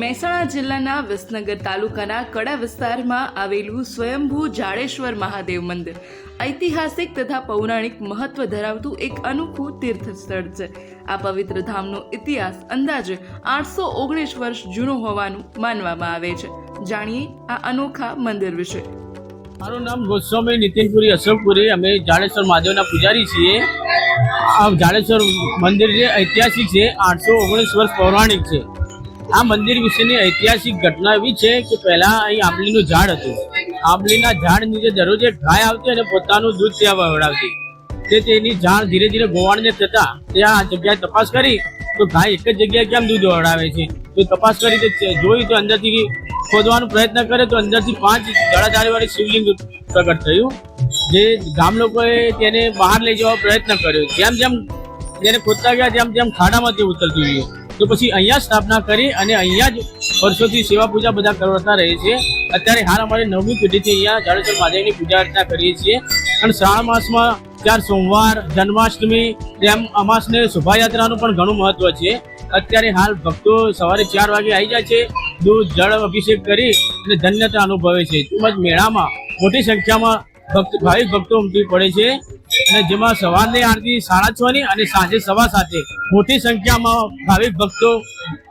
મહેસાણા જિલ્લાના વિસનગર તાલુકાના કડા વિસ્તારમાં આવેલું સ્વયંભૂ જાડેશ્વર મહાદેવ મંદિર. ઐતિહાસિક તથા પૌરાણિક મહત્વ ધરાવતું એક અનોખું તીર્થ સ્થળ છે. આ પવિત્ર ધામનો ઇતિહાસ અંદાજે આઠસો ઓગણીસ વર્ષ જૂનો હોવાનું માનવામાં આવે છે. જાણીએ આ અનોખા મંદિર વિશે. મારું નામ ગોસ્વામી નીતિનપુરી અશોકપુરી. અમે જાડેશ્વર મહાદેવના પૂજારી છીએ. આ જાડેશ્વર મંદિર જે ઐતિહાસિક છે, આઠસો ઓગણીસ વર્ષ પૌરાણિક છે. આ મંદિર વિશેની ઐતિહાસિક ઘટના એવી છે કે પહેલા અહીં આંબલીનું ઝાડ હતું. આંબલીના ઝાડ નીચે દરરોજ ગાય આવતી અને પોતાનું દૂધ ત્યાં વવડાવતી. તે તેની ઝાડ ધીરે ધીરે ગોવાણને થતા ત્યાં આ જગ્યાએ તપાસ કરી, તો ગાય એક જ જગ્યાએ કેમ દૂધ વવડાવે છે? તો તપાસ કરી તો જોયું તો અંદરથી ખોદવાનો પ્રયત્ન કરે તો અંદરથી પાંચ જળાધારી વાળી શિવલિંગ પ્રગટ થયું. જે ગામ લોકોએ તેને બહાર લઈ જવાનો પ્રયત્ન કર્યો. જેમ જેમ જેને ખોદતા ગયા તેમ તેમ ખાડામાં તે ઉતરતું ગયું તો પછી અહીંયા સ્થાપના કરી અને અહીંયા જ વર્ષોથી સેવા પૂજા બધા કરતા રહે છે. અત્યારે હાલ અમારે નવમી પેઢીથી અહીંયા જાડેશ્વર મહાદેવની પૂજા અર્ચના કરીએ છીએ. અને શ્રાવણ માસમાં ચાર સોમવાર, જન્માષ્ટમી, તેમ અમાસને શોભાયાત્રાનું પણ ઘણું મહત્વ છે. અત્યારે હાલ ભક્તો સવારે ચાર વાગે આવી જાય છે, દૂધ, જળ અભિષેક કરી અને ધન્યતા અનુભવે છે. તેમજ મેળામાં મોટી સંખ્યામાં ભક્ત, ભાવિક ભક્તો ઉમટી પડે છે. જેમાં સવારની આરતી સાડા છ ની અને સાંજે સવા સાતે મોટી સંખ્યામાં ભાવિક ભક્તો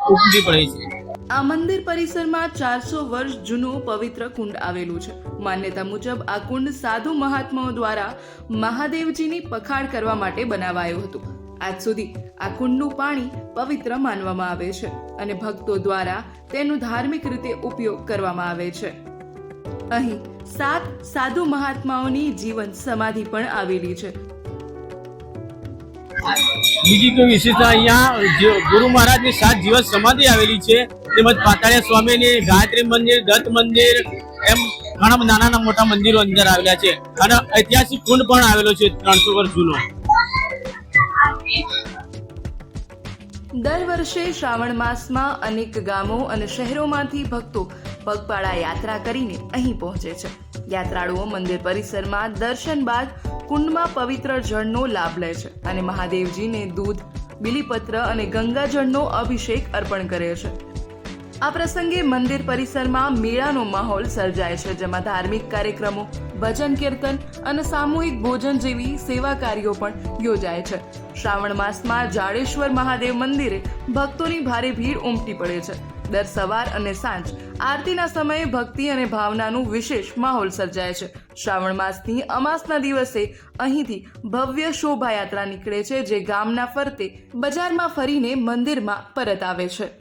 ઉમટી પડે છે. આ મંદિર પરિસરમાં ચારસો વર્ષ જૂનું પવિત્ર કુંડ આવેલું છે. માન્યતા મુજબ આ કુંડ સાધુ મહાત્માઓ દ્વારા મહાદેવજીની પખાડ કરવા માટે બનાવાયું હતું. આજ સુધી આ કુંડનું પાણી પવિત્ર માનવામાં આવે છે અને ભક્તો દ્વારા તેનો ધાર્મિક રીતે ઉપયોગ કરવામાં આવે છે. અહીં સાત સાધુ મહાત્માઓની જીવન સમાધિ પણ આવેલી છે. બીજી કોઈ વિશેષતા અહીંયા ગુરુ મહારાજની સાત જીવન સમાધિ આવેલી છે, તેમજ પાતાળિયા સ્વામીની ગાયત્રી મંદિર, દત્ત મંદિર, એમ ઘણા નાના મોટા મંદિરો અંદર આવેલા છે. અને ઐતિહાસિક કુંડ પણ આવેલો છે ત્રણસો વર્ષ જૂનો. દર વર્ષે શ્રાવણ માસમાં અનેક ગામો અને શહેરોમાંથી ભક્તો પગપાળા યાત્રા કરીને અહીં પહોંચે છે. યાત્રાળુઓ મંદિર પરિસરમાં દર્શન બાદ કુંડમાં પવિત્ર જળનો લાભ લે છે અને મહાદેવજીને દૂધ, બિલીપત્ર અને ગંગાજળનો અભિષેક અર્પણ કરે છે. આ પ્રસંગે મંદિર પરિસરમાં મેળાનો માહોલ સર્જાય છે, જેમાં ધાર્મિક કાર્યક્રમો, ભજન કીર્તન અને સામૂહિક ભોજન જેવી સેવા કાર્યો પણ યોજાય છે. શ્રાવણ માસમાં જાડેશ્વર મહાદેવ મંદિરે ભક્તોની ભારે ભીડ ઉમટી પડે છે. દર સવાર અને સાંજ આરતીના સમયે ભક્તિ અને ભાવનાનું વિશેષ માહોલ સર્જાય છે. શ્રાવણ માસની અમાસના દિવસે અહીંથી ભવ્ય શોભાયાત્રા નીકળે છે, જે ગામના ફરતે બજારમાં ફરીને મંદિરમાં પરત આવે છે.